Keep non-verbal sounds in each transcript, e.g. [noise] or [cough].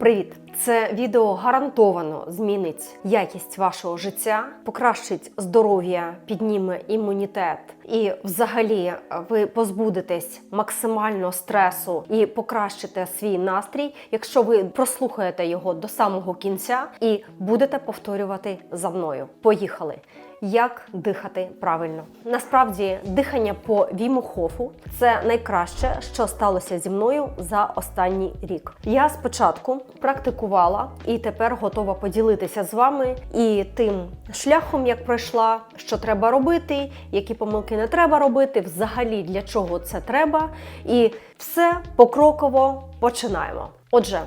Привіт! Це відео гарантовано змінить якість вашого життя, покращить здоров'я, підніме імунітет, і взагалі ви позбудетесь максимально стресу і покращите свій настрій, якщо ви прослухаєте його до самого кінця і будете повторювати за мною. Поїхали! Як дихати правильно? Насправді, дихання по Віму Хофу це найкраще, що сталося зі мною за останній рік. Я спочатку практикувала і тепер готова поділитися з вами і тим шляхом, як пройшла, що треба робити, які помилки не треба робити, взагалі для чого це треба, і все покроково починаємо. Отже.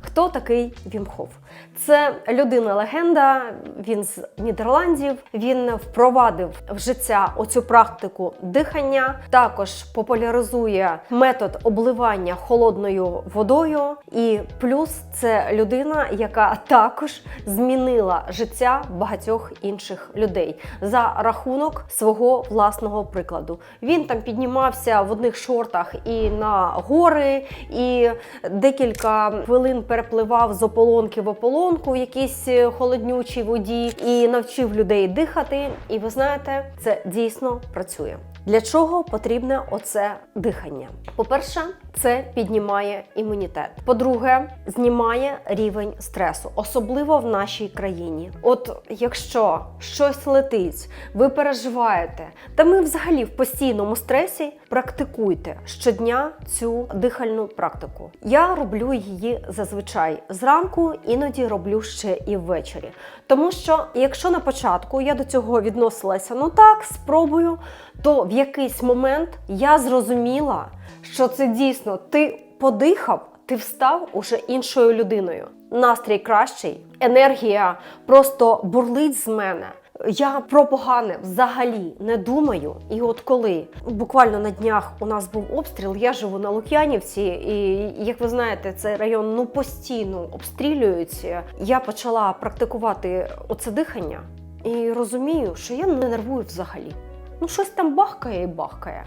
Хто такий Вім Хоф? Це людина-легенда. Він з Нідерландів. Він впровадив в життя оцю практику дихання. Також популяризує метод обливання холодною водою. І плюс це людина, яка також змінила життя багатьох інших людей за рахунок свого власного прикладу. Він там піднімався в одних шортах і на гори, і декілька хвилин перепливав з ополонки в ополонку в якійсь е, холоднючій воді і навчив людей дихати. І ви знаєте, це дійсно працює. Для чого потрібне оце дихання? По-перше, це піднімає імунітет. По-друге, знімає рівень стресу, особливо в нашій країні. От якщо щось летить, ви переживаєте, та ми взагалі в постійному стресі практикуйте щодня цю дихальну практику. Я роблю її зазвичай зранку, іноді роблю ще і ввечері. Тому що, якщо на початку я до цього відносилася, ну так, спробую, то в якийсь момент я зрозуміла, що це дійсно ти подихав, ти встав уже іншою людиною. Настрій кращий, енергія просто бурлить з мене. Я про погане взагалі не думаю. І от коли буквально на днях у нас був обстріл, я живу на Лук'янівці, і як ви знаєте, цей район ну постійно обстрілюють. Я почала практикувати оце дихання і розумію, що я не нервую взагалі. Ну, щось там бахкає і бахкає.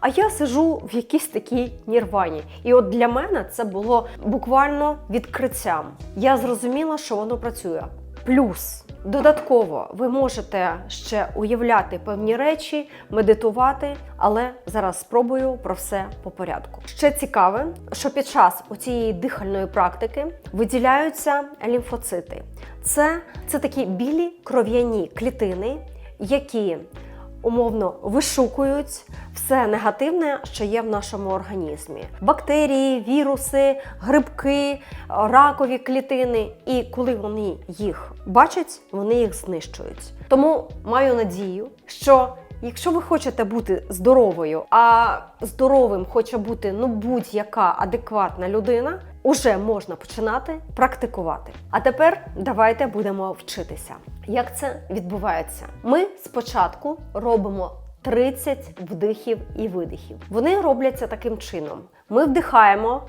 А я сижу в якійсь такій нірвані. І от для мене це було буквально відкриттям. Я зрозуміла, що воно працює. Плюс додатково ви можете ще уявляти певні речі, медитувати, але зараз спробую про все по порядку. Ще цікаве, що під час цієї дихальної практики виділяються лімфоцити. Це, це такі білі кров'яні клітини, які умовно вишукують все негативне, що є в нашому організмі: бактерії, віруси, грибки, ракові клітини. І коли вони їх бачать, вони їх знищують. Тому маю надію, що Якщо ви хочете бути здоровою, а здоровим хоче бути ну будь-яка адекватна людина, уже можна починати практикувати. А тепер давайте будемо вчитися. Як це відбувається? Ми спочатку робимо 30 вдихів і видихів. Вони робляться таким чином: ми вдихаємо.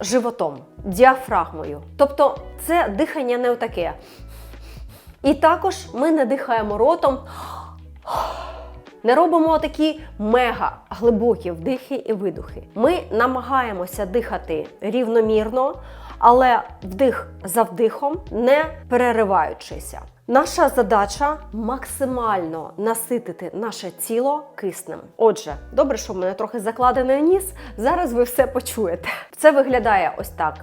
Животом, діафрагмою. Тобто це дихання не отаке. І також ми не дихаємо ротом. Не робимо такі мега глибокі вдихи і видухи. Ми намагаємося дихати рівномірно, але вдих за вдихом, не перериваючися. Наша задача максимально наситити наше тіло киснем. Отже, добре, що в мене трохи закладений ніс. Зараз ви все почуєте. Це виглядає ось так.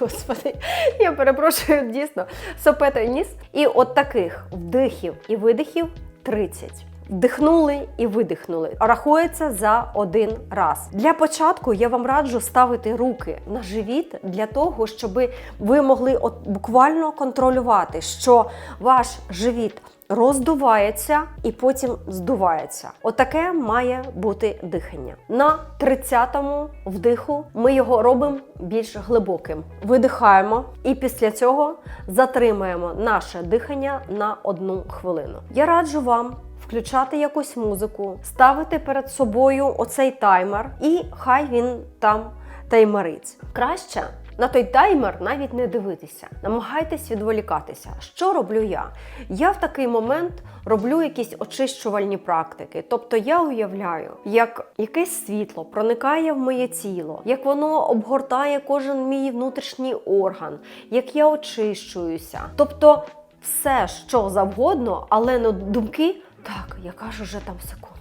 Господи, я перепрошую дійсно сопетою ніс. І от таких вдихів і видихів 30. Вдихнули і видихнули. Рахується за один раз. Для початку я вам раджу ставити руки на живіт для того, щоб ви могли от буквально контролювати, що ваш живіт роздувається і потім здувається. Отаке має бути дихання. На 30-му вдиху ми його робимо більш глибоким. Видихаємо і після цього затримаємо наше дихання на одну хвилину. Я раджу вам. Включати якусь музику, ставити перед собою оцей таймер, і хай він там таймерить. Краще На той таймер навіть не дивитися. Намагайтесь відволікатися. Що роблю я? Я в такий момент роблю якісь очищувальні практики. Тобто я уявляю, як якесь світло проникає в моє тіло, як воно обгортає кожен мій внутрішній орган, як я очищуюся. Тобто все, що завгодно, але на думки, так, яка ж уже там секунда.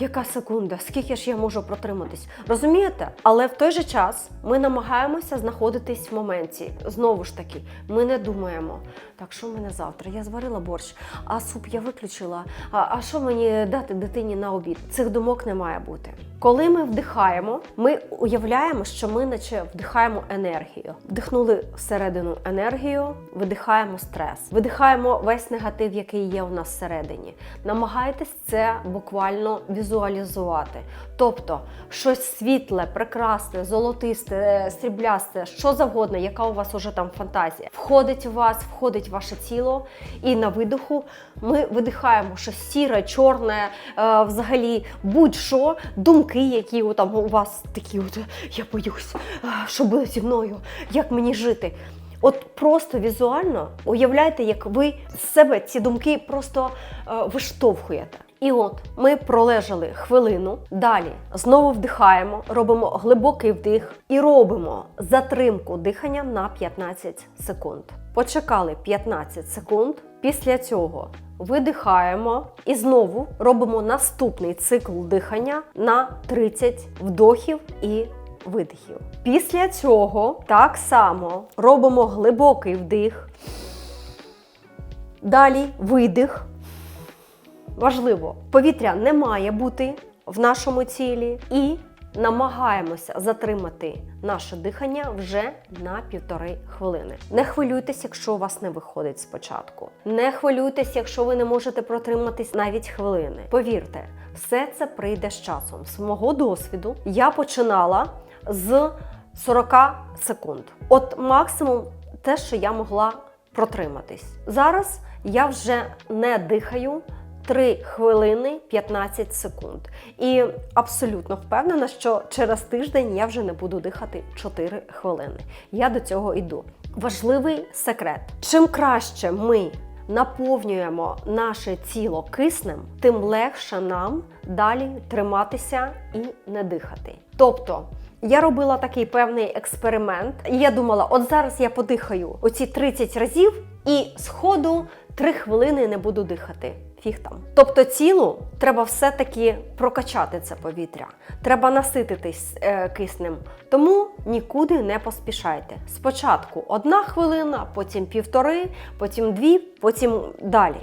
Яка секунда? Скільки ж я можу протриматись? Розумієте? Але в той же час ми намагаємося знаходитись в моменті. Знову ж таки, ми не думаємо. Так, що в мене завтра? Я зварила борщ, а суп я виключила. А, а що мені дати дитині на обід? Цих думок не має бути. Коли ми вдихаємо, ми уявляємо, що ми наче вдихаємо енергію. Вдихнули всередину енергію, видихаємо стрес, видихаємо весь негатив, який є у нас всередині. Намагайтесь це буквально візуалізувати. Тобто щось світле, прекрасне, золотисте, сріблясте, що завгодно, яка у вас уже там фантазія, входить у вас, входить в ваше тіло, і на видиху ми видихаємо щось сіре, чорне, е, взагалі будь-що, думки, які там у вас такі, от я боюсь, що буде зі мною, як мені жити. От просто візуально уявляйте, як ви з себе ці думки просто е, виштовхуєте. І от ми пролежали хвилину. Далі знову вдихаємо, робимо глибокий вдих і робимо затримку дихання на 15 секунд. Почекали 15 секунд. Після цього видихаємо і знову робимо наступний цикл дихання на 30 вдохів і видихів. Після цього так само робимо глибокий вдих. Далі видих. Важливо, повітря не має бути в нашому тілі і намагаємося затримати наше дихання вже на півтори хвилини. Не хвилюйтесь, якщо у вас не виходить спочатку. Не хвилюйтесь, якщо ви не можете протриматись навіть хвилини. Повірте, все це прийде з часом. З мого досвіду я починала з 40 секунд. От максимум те, що я могла протриматись. Зараз я вже не дихаю. 3 хвилини 15 секунд. І абсолютно впевнена, що через тиждень я вже не буду дихати 4 хвилини. Я до цього йду. Важливий секрет: чим краще ми наповнюємо наше тіло киснем, тим легше нам далі триматися і не дихати. Тобто. Я робила такий певний експеримент, і я думала, от зараз я подихаю оці 30 разів, і сходу 3 хвилини не буду дихати. Фіг там. Тобто тілу треба все-таки прокачати це повітря. Треба насититись е, киснем. Тому нікуди не поспішайте. Спочатку одна хвилина, потім півтори, потім дві, потім далі.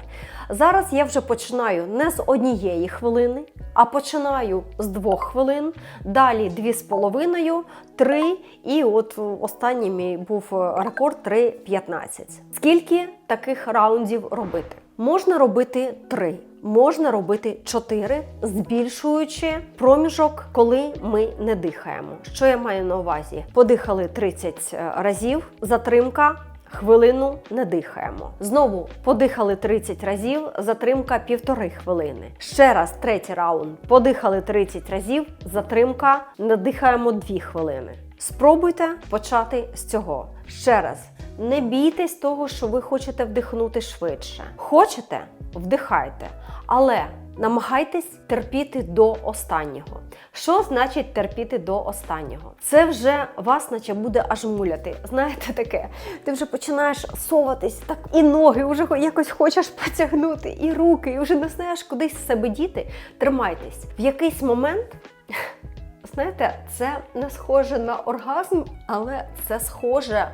Зараз я вже починаю не з однієї хвилини, а починаю з двох хвилин, далі дві з половиною, три, і от останній мій був рекорд 3,15. Скільки таких раундів робити? Можна робити три, можна робити чотири, збільшуючи проміжок, коли ми не дихаємо. Що я маю на увазі? Подихали 30 разів, затримка. Хвилину не дихаємо. Знову подихали 30 разів, затримка півтори хвилини. Ще раз третій раунд. Подихали 30 разів, затримка не дихаємо 2 хвилини. Спробуйте почати з цього. Ще раз, не бійтесь того, що ви хочете вдихнути швидше. Хочете вдихайте, але намагайтесь терпіти до останнього. Що значить терпіти до останнього? Це вже вас, наче буде аж муляти. Знаєте таке, ти вже починаєш соватись, так і ноги вже якось хочеш потягнути, і руки, і вже не знаєш, кудись себе діти. Тримайтесь. В якийсь момент. Знаєте, це не схоже на оргазм, але це схоже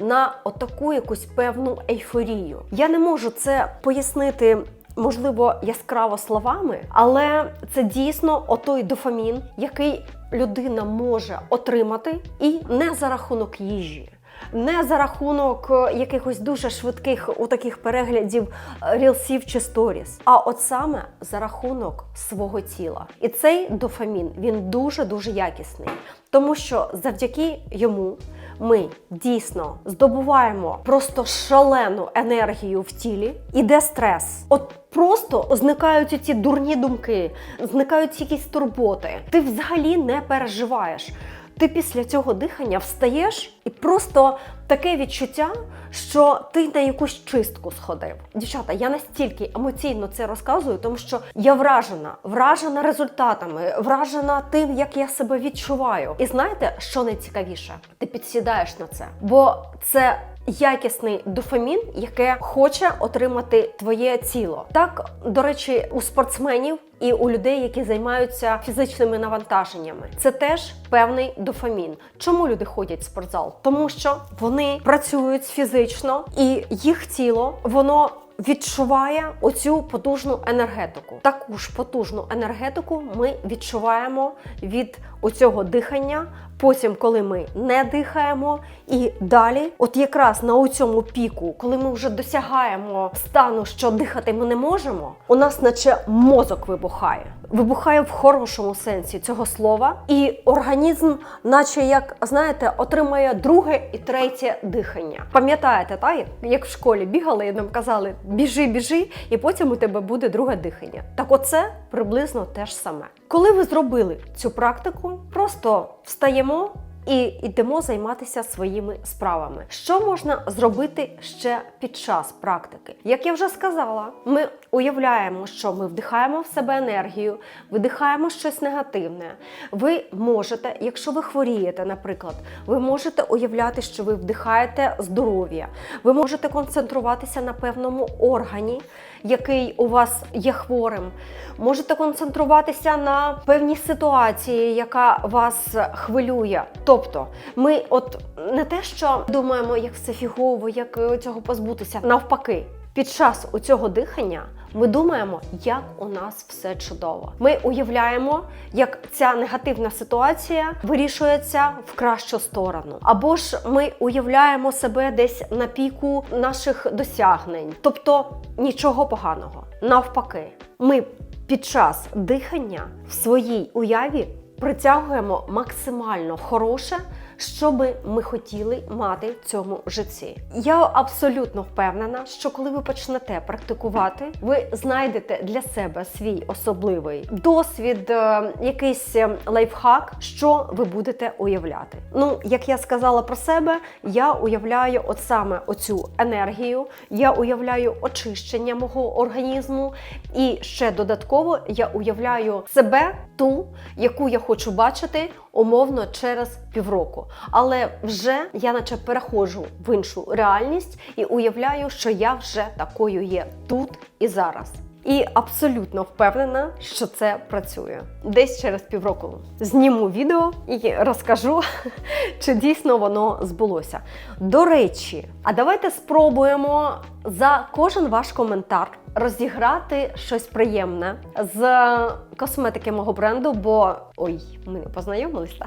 на отаку якусь певну ейфорію. Я не можу це пояснити. Можливо, яскраво словами, але це дійсно отой дофамін, який людина може отримати, і не за рахунок їжі, не за рахунок якихось дуже швидких у таких переглядів рілсів чи сторіс, а от саме за рахунок свого тіла. І цей дофамін він дуже дуже якісний, тому що завдяки йому ми дійсно здобуваємо просто шалену енергію в тілі, іде стрес. От просто зникають ці дурні думки, зникають якісь турботи. Ти взагалі не переживаєш. Ти після цього дихання встаєш і просто таке відчуття, що ти на якусь чистку сходив. Дівчата, я настільки емоційно це розказую, тому що я вражена, вражена результатами, вражена тим, як я себе відчуваю. І знаєте, що найцікавіше? Ти підсідаєш на це, бо це. Якісний дофамін, яке хоче отримати твоє тіло. Так, до речі, у спортсменів і у людей, які займаються фізичними навантаженнями, це теж певний дофамін. Чому люди ходять в спортзал? Тому що вони працюють фізично, і їх тіло воно. Відчуває оцю потужну енергетику. Таку ж потужну енергетику ми відчуваємо від оцього дихання. Потім, коли ми не дихаємо, і далі, от якраз на цьому піку, коли ми вже досягаємо стану, що дихати ми не можемо, у нас наче мозок вибухає. Вибухає в хорошому сенсі цього слова, і організм, наче як знаєте, отримає друге і третє дихання. Пам'ятаєте, та як- як в школі бігали і нам казали біжи, біжи, і потім у тебе буде друге дихання. Так, оце приблизно те ж саме. Коли ви зробили цю практику, просто встаємо і йдемо займатися своїми справами. Що можна зробити ще під час практики? Як я вже сказала, ми уявляємо, що ми вдихаємо в себе енергію, видихаємо щось негативне. Ви можете, якщо ви хворієте, наприклад, ви можете уявляти, що ви вдихаєте здоров'я. Ви можете концентруватися на певному органі, який у вас є хворим. Можете концентруватися на певній ситуації, яка вас хвилює. Тобто, ми от не те, що думаємо, як все фігово, як е, цього позбутися. Навпаки, під час у цього дихання ми думаємо, як у нас все чудово. Ми уявляємо, як ця негативна ситуація вирішується в кращу сторону. Або ж ми уявляємо себе десь на піку наших досягнень. Тобто нічого поганого. Навпаки, ми під час дихання в своїй уяві притягуємо максимально хороше, що би ми хотіли мати в цьому житті. Я абсолютно впевнена, що коли ви почнете практикувати, ви знайдете для себе свій особливий досвід, е, якийсь е, лайфхак, що ви будете уявляти. Ну, як я сказала про себе, я уявляю от саме оцю енергію, я уявляю очищення мого організму, і ще додатково я уявляю себе ту, яку я хочу бачити умовно через півроку. Але вже я наче переходжу в іншу реальність і уявляю, що я вже такою є тут і зараз. І абсолютно впевнена, що це працює. Десь через півроку зніму відео і розкажу, [laughs] чи дійсно воно збулося. До речі, а давайте спробуємо за кожен ваш коментар розіграти щось приємне з косметики мого бренду, бо ой, ми не познайомилися.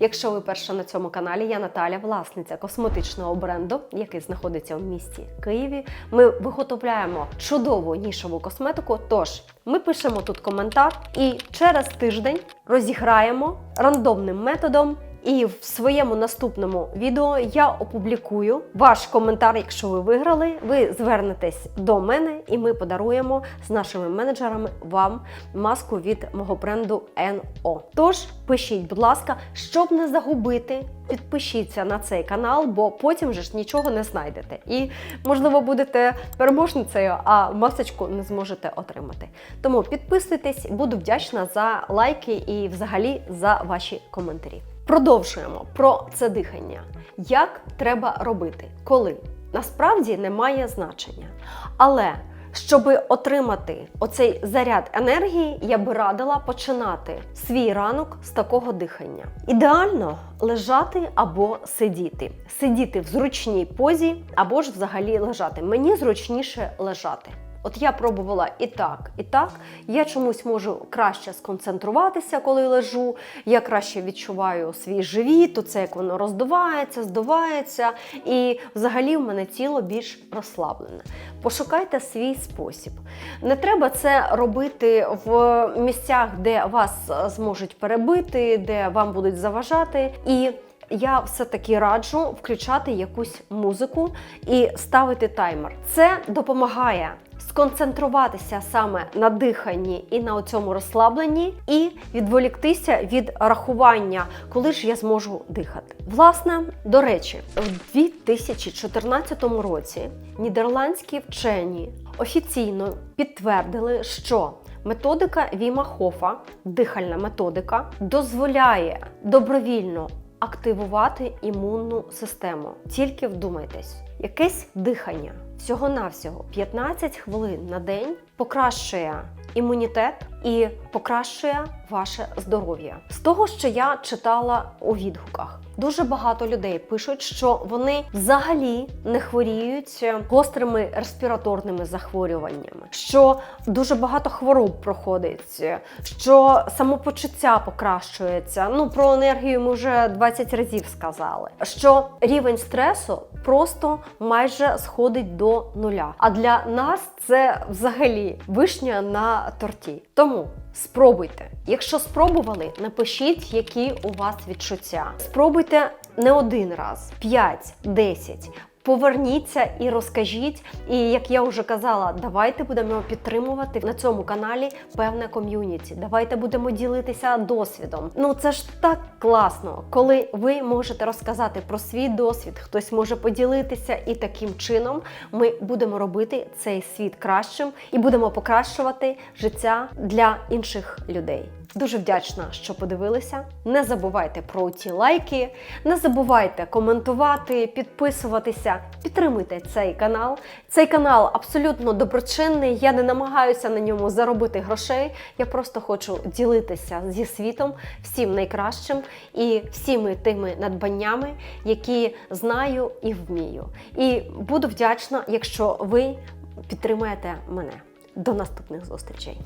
Якщо ви перша на цьому каналі, я Наталя, власниця косметичного бренду, який знаходиться в місті Києві. Ми виготовляємо чудову нішову косметику. Тож ми пишемо тут коментар і через тиждень розіграємо рандомним методом. І в своєму наступному відео я опублікую ваш коментар, якщо ви виграли. Ви звернетесь до мене, і ми подаруємо з нашими менеджерами вам маску від мого бренду NO. Тож пишіть, будь ласка, щоб не загубити, підпишіться на цей канал, бо потім вже ж нічого не знайдете. І, можливо, будете переможницею, а масочку не зможете отримати. Тому підписуйтесь, буду вдячна за лайки і взагалі за ваші коментарі. Продовжуємо про це дихання. Як треба робити? Коли? Насправді немає значення. Але щоб отримати оцей заряд енергії, я би радила починати свій ранок з такого дихання. Ідеально лежати або сидіти. Сидіти в зручній позі, або ж взагалі лежати. Мені зручніше лежати. От я пробувала і так, і так. Я чомусь можу краще сконцентруватися, коли лежу. Я краще відчуваю свій живіт, оце як воно роздувається, здувається. І взагалі в мене тіло більш розслаблене. Пошукайте свій спосіб. Не треба це робити в місцях, де вас зможуть перебити, де вам будуть заважати. І я все-таки раджу включати якусь музику і ставити таймер. Це допомагає сконцентруватися саме на диханні і на цьому розслабленні, і відволіктися від рахування, коли ж я зможу дихати. Власне, до речі, в 2014 році нідерландські вчені офіційно підтвердили, що методика Віма Хофа, дихальна методика, дозволяє добровільно активувати імунну систему. Тільки вдумайтесь, якесь дихання всього-навсього 15 хвилин на день покращує імунітет і покращує ваше здоров'я. З того, що я читала у відгуках, дуже багато людей пишуть, що вони взагалі не хворіють гострими респіраторними захворюваннями, що дуже багато хвороб проходить, що самопочуття покращується. Ну про енергію ми вже 20 разів сказали. Що рівень стресу просто майже сходить до нуля. А для нас це взагалі вишня на торті. Тому спробуйте. Якщо спробували, напишіть, які у вас відчуття. Спробуйте не один раз, 5-10. Поверніться і розкажіть. І як я вже казала, давайте будемо підтримувати на цьому каналі певне ком'юніті. Давайте будемо ділитися досвідом. Ну це ж так класно, коли ви можете розказати про свій досвід, хтось може поділитися, і таким чином ми будемо робити цей світ кращим і будемо покращувати життя для інших людей. Дуже вдячна, що подивилися. Не забувайте про ті лайки, не забувайте коментувати, підписуватися, підтримуйте цей канал. Цей канал абсолютно доброчинний. Я не намагаюся на ньому заробити грошей. Я просто хочу ділитися зі світом всім найкращим і всіми тими надбаннями, які знаю і вмію. І буду вдячна, якщо ви підтримаєте мене. До наступних зустрічей!